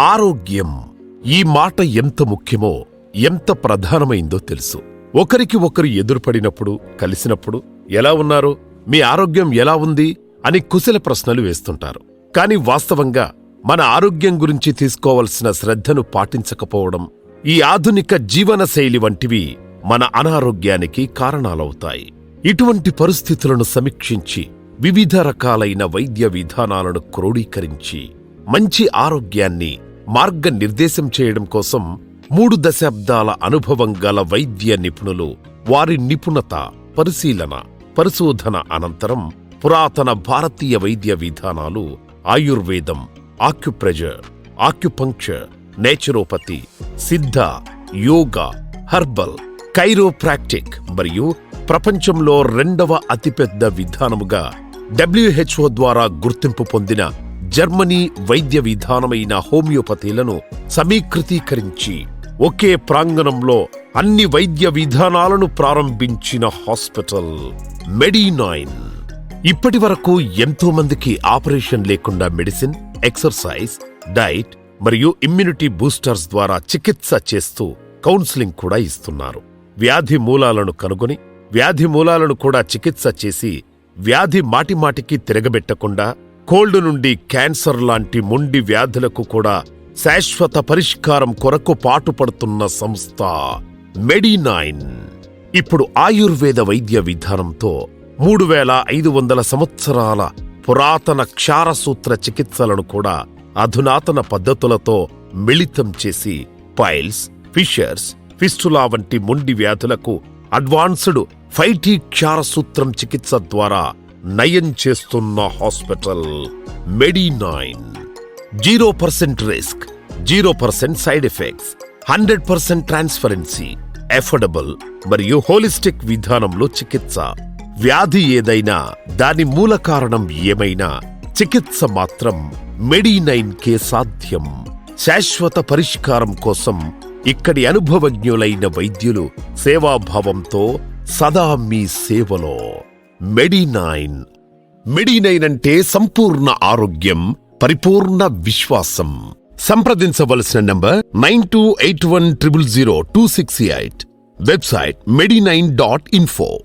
ఆరోగ్యం ఈ మాట ఎంత ముఖ్యమో ఎంత ప్రధానమైందో తెలుసు. ఒకరికి ఒకరు ఎదురుపడినప్పుడు కలిసినప్పుడు ఎలా ఉన్నారు మీ ఆరోగ్యం ఎలా ఉంది అని కుశల ప్రశ్నలు వేస్తుంటారు. కాని వాస్తవంగా మన ఆరోగ్యం గురించి తీసుకోవలసిన శ్రద్ధను పాటించకపోవడం ఈ ఆధునిక జీవనశైలి వంటివి మన అనారోగ్యానికి కారణాలవుతాయి. ఇటువంటి పరిస్థితులను సమీక్షించి వివిధ రకాలైన వైద్య విధానాలను క్రోడీకరించి మంచి ఆరోగ్యాన్ని మార్గనిర్దేశం చేయడం కోసం మూడు దశాబ్దాల అనుభవం గల వైద్య నిపుణులు వారి నిపుణత పరిశీలన పరిశోధన అనంతరం పురాతన భారతీయ వైద్య విధానాలు ఆయుర్వేదం ఆక్యుప్రెజర్ ఆక్యుపంక్చర్ నేచురోపతి సిద్ధ యోగా హర్బల్ కైరోప్రాక్టిక్ మరియు ప్రపంచంలో రెండవ అతిపెద్ద విధానముగా డబ్ల్యూహెచ్ఓ ద్వారా గుర్తింపు పొందిన జర్మనీ వైద్య విధానమైన హోమియోపతిలను సమీకృతీకరించి ఒకే ప్రాంగణంలో అన్ని వైద్య విధానాలను ప్రారంభించిన హాస్పిటల్ మెడినైన్. ఇప్పటి వరకు ఎంతో మందికి ఆపరేషన్ లేకుండా మెడిసిన్ ఎక్సర్సైజ్ డైట్ మరియు ఇమ్యూనిటీ బూస్టర్స్ ద్వారా చికిత్స చేస్తూ కౌన్సిలింగ్ కూడా ఇస్తున్నారు. వ్యాధి మూలాలను కనుగొని వ్యాధి మూలాలను కూడా చికిత్స చేసి వ్యాధి మాటిమాటికి తిరగబెట్టకుండా కోల్డ్ నుండి క్యాన్సర్ లాంటి మొండి వ్యాధులకు కూడా శాశ్వత పరిష్కారం కొరకు పాటుపడుతున్న సంస్థ మెడినైన్. ఇప్పుడు ఆయుర్వేద వైద్య విధానంతో మూడు వేల ఐదు వందల సంవత్సరాల పురాతన క్షారసూత్ర చికిత్సలను కూడా అధునాతన పద్ధతులతో మిళితం చేసి పైల్స్ ఫిషర్స్ ఫిస్టులా వంటి మొండి వ్యాధులకు అడ్వాన్స్డ్ ఫైటీ క్షారసూత్రం చికిత్స ద్వారా నయం చేస్తున్న hospital Medinine zero percent risk zero percent side effects hundred percent transparency affordable మరియు హోలిస్టిక్ విధానంలో చికిత్స. వ్యాధి ఏదైనా దాని మూల కారణం ఏమైనా చికిత్స మాత్రం మెడినైన్ కే సాధ్యం. శాశ్వత పరిష్కారం కోసం ఇక్కడి అనుభవజ్ఞులైన వైద్యులు సేవాభావంతో సదా మీ సేవలో. మెడినైన్. మెడినైన్ అంటే సంపూర్ణ ఆరోగ్యం పరిపూర్ణ విశ్వాసం. సంప్రదించవలసిన number nine two eight one triple zero two six eight. Website Medinine dot info.